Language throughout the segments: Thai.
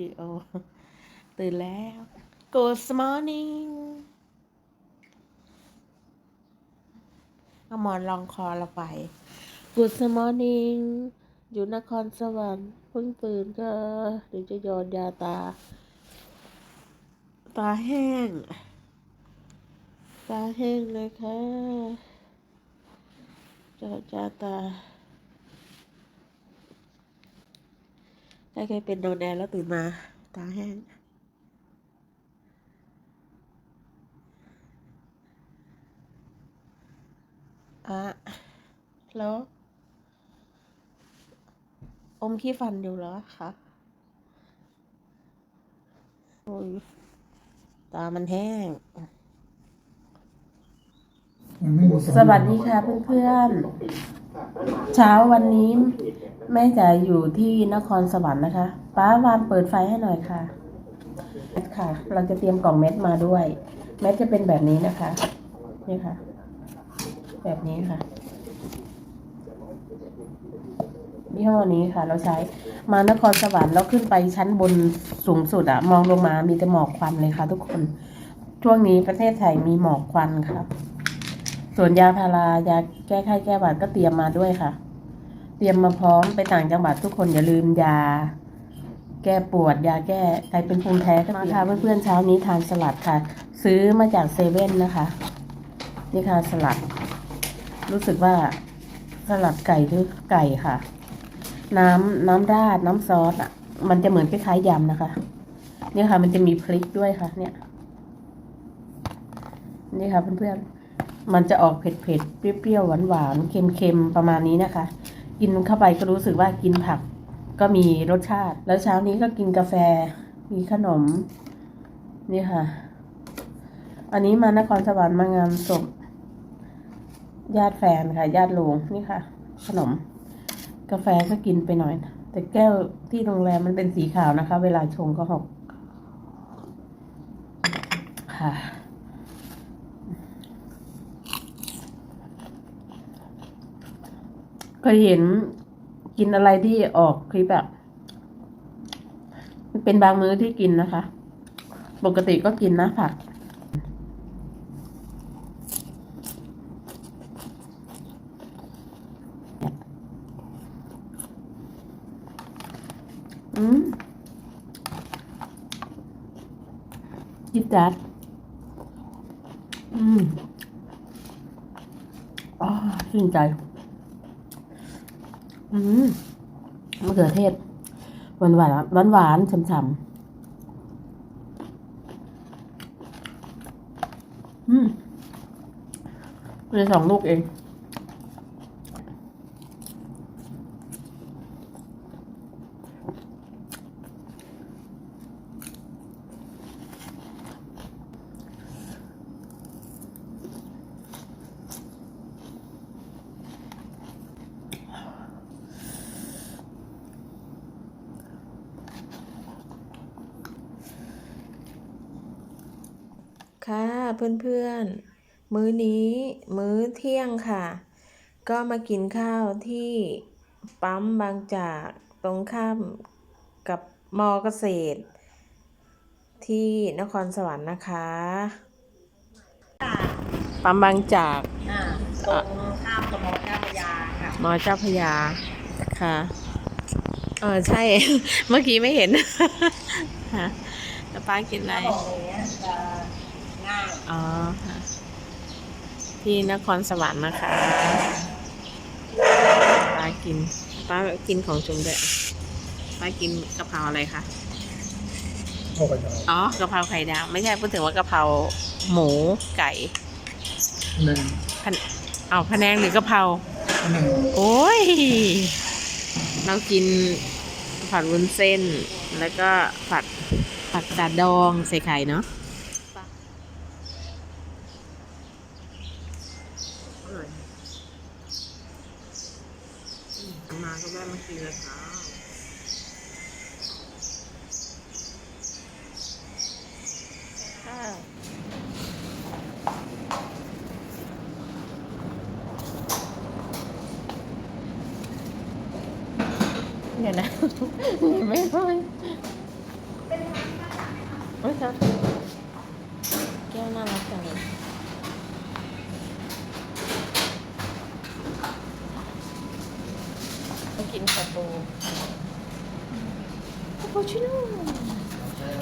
ดีโอ ตื่นแล้ว Good morning เอาหมอนรองคอเราไป Good morning อยู่นครสวรรค์เพิ่งตื่นก็เดี๋ยวจะโยนยาตา ตาแห้ง ตาแห้งเลยค่ะจอดยาตา ใครเคยเป็นโดนแอร์แล้วตื่นมา ตาแห้ง อะ แล้ว อมขี้ฟันอยู่เหรอคะโอ้ยตามันแห้ง สวัสดีค่ะเพื่อนๆ เช้าวันนี้ แม่จ๋าอยู่ที่นครสวรรค์นะคะ ป้าวานเปิดไฟให้หน่อยค่ะเม็ดค่ะ เราจะเตรียมกล่องเม็ดมาด้วย เม็ดจะเป็นแบบนี้นะคะ นี่ค่ะ แบบนี้ค่ะยี่ห้อนี้ค่ะ เราใช้มานครสวรรค์แล้วขึ้นไปชั้นบนสูงสุดอะมองลงมามีแต่หมอกควันเลยค่ะ ทุกคน ช่วงนี้ประเทศไทยมีหมอกควันค่ะ ส่วนยาพารายาแก้ไข้แก้หวัดก็เตรียมมาด้วยค่ะ เตรียมมาพร้อมไปต่างจังหวัดทุกคนอย่าลืมยา แก้ปวดยาแก้ใครเป็นภูมิแพ้ก็มาค่ะเพื่อนๆเช้านี้ทานสลัดค่ะ ซื้อมาจากเซเว่นนะคะ นี่ค่ะสลัด รู้สึกว่าสลัดไก่หรือไก่ค่ะ น้ำน้ำราดน้ำซอสอะ มันจะเหมือนคล้ายๆยำนะคะ เนี่ยค่ะ มันจะมีพริกด้วยค่ะ เนี่ย นี่ค่ะเพื่อนๆมันจะออกเผ็ดๆเปรี้ยวๆหวานๆเค็มๆประมาณนี้นะคะ กินเข้าไปก็รู้สึกว่ากินผัก ก็มีรสชาติ แล้วเช้านี้ก็กินกาแฟ มีขนม นี่ค่ะ อันนี้มานครสวรรค์มางานศพญาติแฟนค่ะ ญาติลุงนี่ค่ะ ขนม กาแฟก็กินไปหน่อย แต่แก้วที่โรงแรมมันเป็นสีขาวนะคะ เวลาชงก็หกค่ะ เคยเห็นกินอะไรที่ออกคลิปแบบเป็นบางมื้อที่กินนะคะ ปกติก็กินนะผัก อืมจิบจัด อืมอ๋อชื่นใจ อืมมะเขือเทศ หวานหวานหวานหวานๆฉ่ำๆอืมเลยสองลูกเอง ค่ะเพื่อนๆ มื้อนี้มื้อเที่ยงค่ะ ก็มากินข้าวที่ปั๊มบางจากตรงข้ามกับมอเกษตร ที่นครสวรรค์นะคะปั๊มบางจากอ่าตรงข้ามกับมอเจ้าพระยาค่ะมอเจ้าพระยาค่ะเออใช่ เมื่อกี้ไม่เห็น ฮะแล้วป้ากินอะไรถ้าบ อกอย่างเงี้ยจะง่ายอ๋อค่ะ ที่นครสวรรค์นะคะป้ากินป้ากินของจุ่มด้วยป้ากินกะเพราอะไรคะอ๋อกะเพราไข่ดาวไม่ใช่พูดถึงว่ากะเพราหมูไก่หนึ่งพะเอาพะแนงหรือกะเพราหนึ่งโอ้ย เรากินผัดวุ้นเส้น แล้วก็ผัดผัดกาดดองใส่ไข่เนาะอร่อยอืมมาก็ได้มากินแล้วค่ะค่ะ เดี๋ยวนะ ไม่ค่อยโอ้ยครับแก้วน่ารักจังเลยมากินคาปูคาปูชิโน่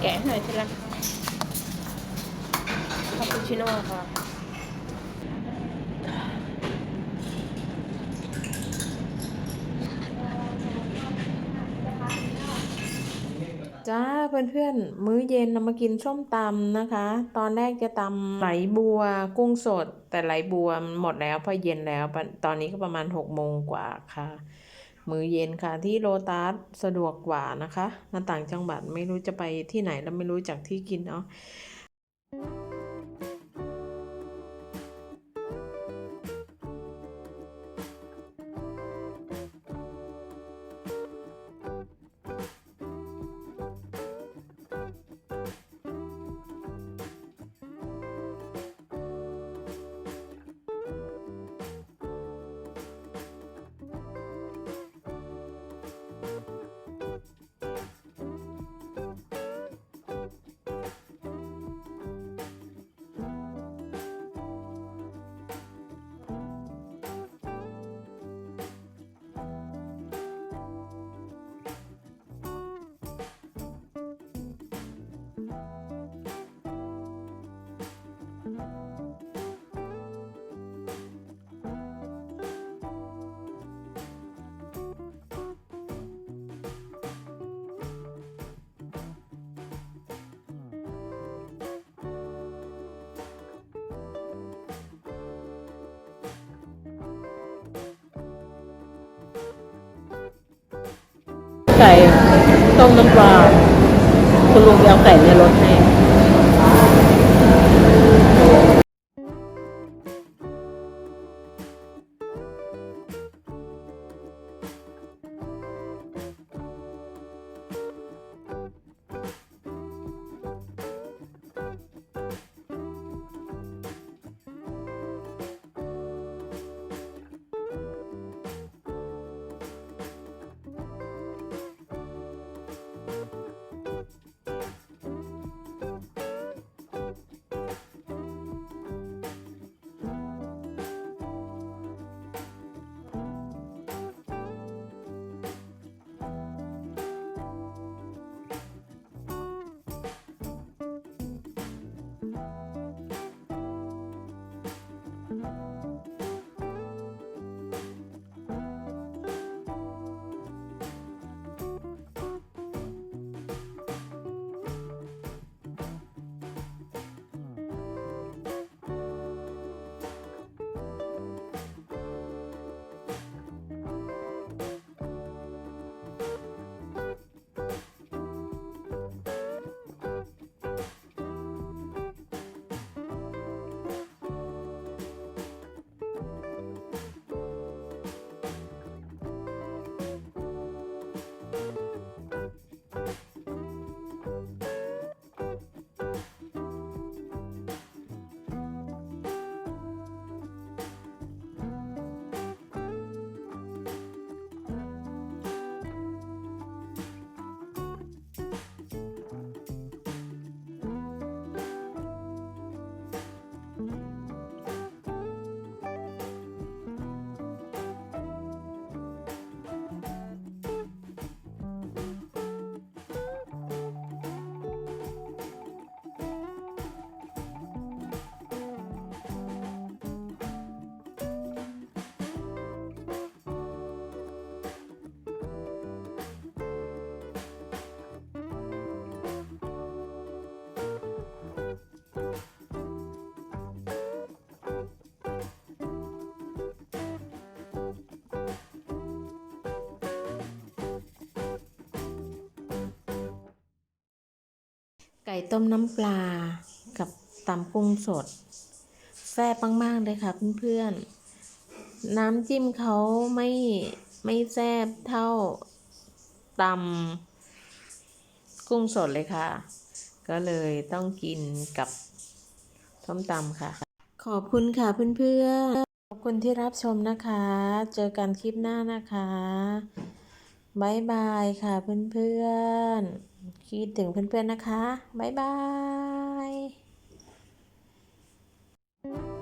แกะให้หน่อยทีละคาปูชิโน่ค่ะ จ้าเพื่อนๆ มื้อเย็นเรามากินส้มตำนะคะ ตอนแรกจะตำไหลบัวกุ้งสด แต่ไหลบัวมันหมดแล้วพอเย็นแล้ว ตอนนี้ก็ประมาณหกโมงกว่าค่ะ มื้อเย็นค่ะที่โลตัสสะดวกกว่านะคะมาต่างจังหวัดไม่รู้จะไปที่ไหนแล้วไม่รู้จักที่กินเนาะ ต้มน้ำปลาคุณลุงไปเอาไก่ในรถให้ ไก่ต้มน้ำปลากับตำกุ้งสด แซ่บมากๆเลยค่ะเพื่อนๆ น้ำจิ้มเขาไม่ไม่แซ่บเท่าตำกุ้งสดเลยค่ะ ก็เลยต้องกินกับส้มตำค่ะ ขอบคุณค่ะเพื่อนๆ ขอบคุณที่รับชมนะคะ เจอกันคลิปหน้านะคะ บ๊ายบายค่ะเพื่อนๆ คิดถึงเพื่อนๆนะคะ บ๊ายบาย